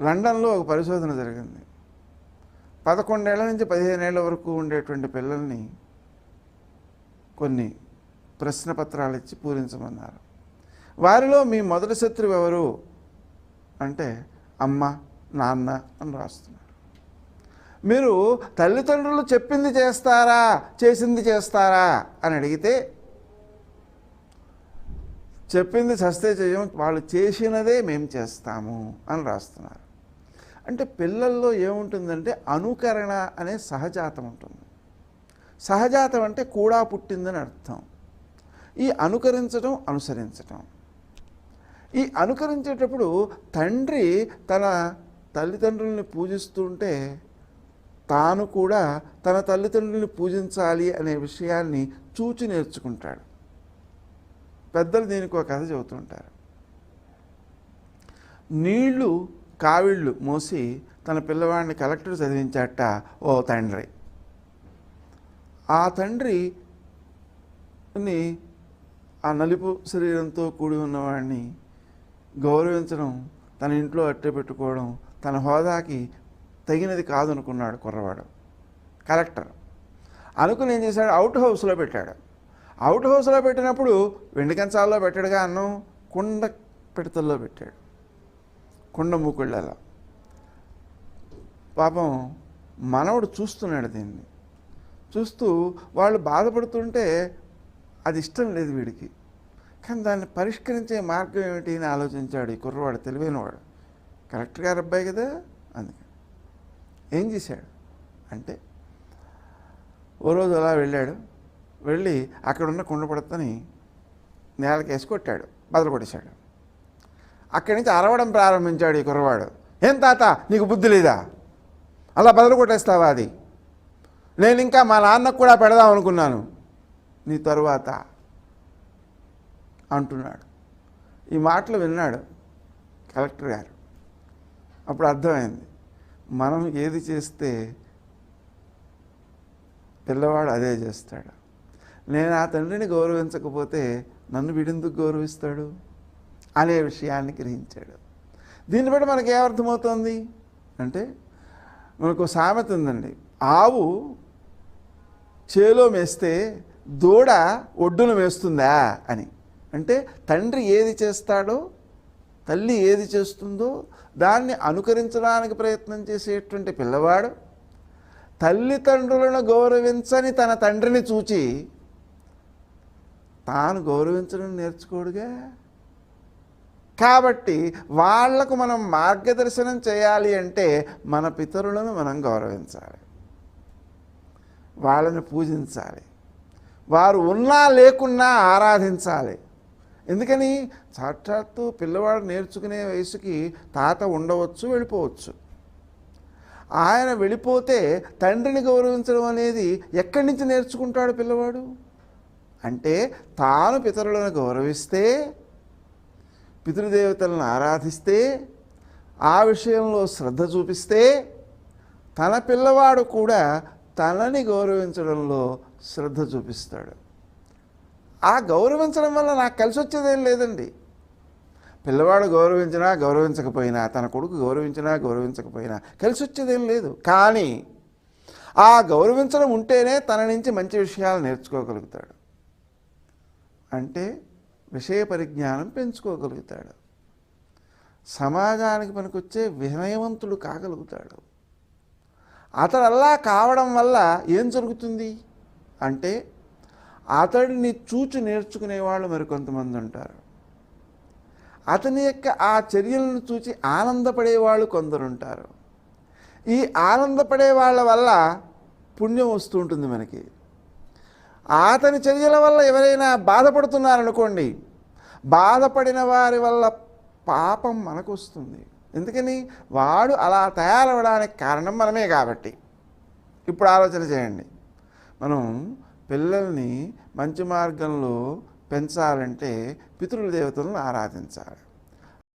లండన్లో ఒక పరిశోధన జరిగింది. పదకొండేళ్ళ నుంచి పదిహేనేళ్ళ వరకు ఉండేటువంటి పిల్లల్ని కొన్ని ప్రశ్న పత్రాలు ఇచ్చి పూరించమన్నారు. వారిలో మీ మొదటి శత్రువు ఎవరు? అంటే అమ్మ నాన్న అని రాస్తున్నారు. మీరు తల్లిదండ్రులు చెప్పింది చేస్తారా? చేసింది చేస్తారా? అని అడిగితే చెప్పింది సస్తే చేయం వాళ్ళు చేసినదే మేము చేస్తాము అని రాస్తున్నారు. అంటే పిల్లల్లో ఏముంటుందంటే అనుకరణ అనే సహజాతం ఉంటుంది. సహజాతం అంటే కూడా పుట్టిందని అర్థం. ఈ అనుకరించడం అనుసరించటం. ఈ అనుకరించేటప్పుడు తండ్రి తన తల్లిదండ్రుల్ని పూజిస్తుంటే తాను కూడా తన తల్లిదండ్రుల్ని పూజించాలి అనే విషయాన్ని చూచి నేర్చుకుంటాడు. పెద్దలు దీనికి ఒక కథ చెబుతుంటారు. నీళ్ళు కావిళ్ళు మోసి తన పిల్లవాడిని కలెక్టర్ చదివించాట ఓ తండ్రి. ఆ తండ్రిని ఆ నలుపు శరీరంతో కూడి ఉన్నవాడిని గౌరవించడం తన ఇంట్లో అట్టే పెట్టుకోవడం తన హోదాకి తగినది కాదనుకున్నాడు కుర్రవాడు కలెక్టర్. అనుకుని ఏం చేశాడు? అవుట్ హౌస్లో పెట్టాడు. అవుట్ హౌస్లో పెట్టినప్పుడు వెండి కంచాల్లో పెట్టాడుగా అన్నం కుండ పిడతల్లో పెట్టాడు. కుండ మూకుళ్ళలా. పాపం మనవడు చూస్తున్నాడు దీన్ని. చూస్తూ వాళ్ళు బాధపడుతుంటే అది ఇష్టం లేదు వీడికి. కానీ దాన్ని పరిష్కరించే మార్గం ఏమిటి అని ఆలోచించాడు ఈ కుర్రవాడు తెలివైనవాడు. కరెక్ట్ గారు అబ్బాయి కదా అందుకే. ఏం చేశాడు? అంటే ఓ రోజు అలా వెళ్ళాడు. వెళ్ళి అక్కడ ఉన్న కుండ పడతని నేలకేసి కొట్టాడు. బదలు కొట్టేశాడు. అక్కడి నుంచి అరవడం ప్రారంభించాడు ఈ కుర్రవాడు. ఏం తాత నీకు బుద్ధి లేదా? అలా బదులు కొట్టేస్తావా అది? నేను ఇంకా మా నాన్నకు కూడా పెడదాం అనుకున్నాను. నీ తరువాత అంటున్నాడు. ఈ మాటలు విన్నాడు కలెక్టర్ గారు. అప్పుడు అర్థమైంది. మనం ఏది చేస్తే పిల్లవాడు అదే చేస్తాడు. నేను ఆ తండ్రిని గౌరవించకపోతే నన్ను వీడెందుకు గౌరవిస్తాడు? అనే విషయాన్ని గ్రహించాడు. దీన్ని బట్టి మనకి ఏమర్థమవుతోంది అంటే మనకు సామెత ఉందండి. ఆవు చేలో మేస్తే దూడ ఒడ్డున మేస్తుందా అని. అంటే తండ్రి ఏది చేస్తాడో తల్లి ఏది చేస్తుందో దాన్ని అనుకరించడానికి ప్రయత్నం చేసేటువంటి పిల్లవాడు తల్లిదండ్రులను గౌరవించని తన తండ్రిని చూచి తాను గౌరవించడం నేర్చుకోడుగా? కాబట్టి వాళ్ళకు మనం మార్గదర్శనం చేయాలి అంటే మన పితరులను మనం గౌరవించాలి. వాళ్ళని పూజించాలి. వారు ఉన్నా లేకున్నా ఆరాధించాలి. ఎందుకని? సాక్షాత్తు పిల్లవాడు నేర్చుకునే వయసుకి తాత ఉండవచ్చు వెళ్ళిపోవచ్చు. ఆయన వెళ్ళిపోతే తండ్రిని గౌరవించడం అనేది ఎక్కడి నుంచి నేర్చుకుంటాడు పిల్లవాడు? అంటే తాను పితరులను గౌరవిస్తే పితృదేవతలను ఆరాధిస్తే ఆ విషయంలో శ్రద్ధ చూపిస్తే తన పిల్లవాడు కూడా తనని గౌరవించడంలో శ్రద్ధ చూపిస్తాడు. ఆ గౌరవించడం వల్ల నాకు కలిసి వచ్చేదేం లేదండి. పిల్లవాడు గౌరవించినా గౌరవించకపోయినా తన కొడుకు గౌరవించినా గౌరవించకపోయినా కలిసి వచ్చేదేం లేదు. కానీ ఆ గౌరవించడం ఉంటేనే తన నుంచి మంచి విషయాలు నేర్చుకోగలుగుతాడు. అంటే విషయ పరిజ్ఞానం పెంచుకోగలుగుతాడు. సమాజానికి పనికొచ్చే వినయవంతుడు కాగలుగుతాడు. అతడు అలా కావడం వల్ల ఏం జరుగుతుంది? అంటే అతడిని చూచి నేర్చుకునేవాళ్ళు మరికొంతమంది ఉంటారు. అతని యొక్క ఆ చర్యలను చూచి ఆనందపడేవాళ్ళు కొందరుంటారు. ఈ ఆనందపడే వాళ్ళ వల్ల పుణ్యం వస్తూ ఉంటుంది మనకి. అతని చర్యల వల్ల ఎవరైనా బాధపడుతున్నారనుకోండి బాధపడిన వారి వల్ల పాపం మనకు వస్తుంది ఎందుకని? వాడు అలా తయారవడానికి కారణం మనమే కాబట్టి. ఇప్పుడు ఆలోచన చేయండి. మనం పిల్లల్ని మంచి మార్గంలో పెంచాలంటే పితృల దేవతలను ఆరాధించాలి.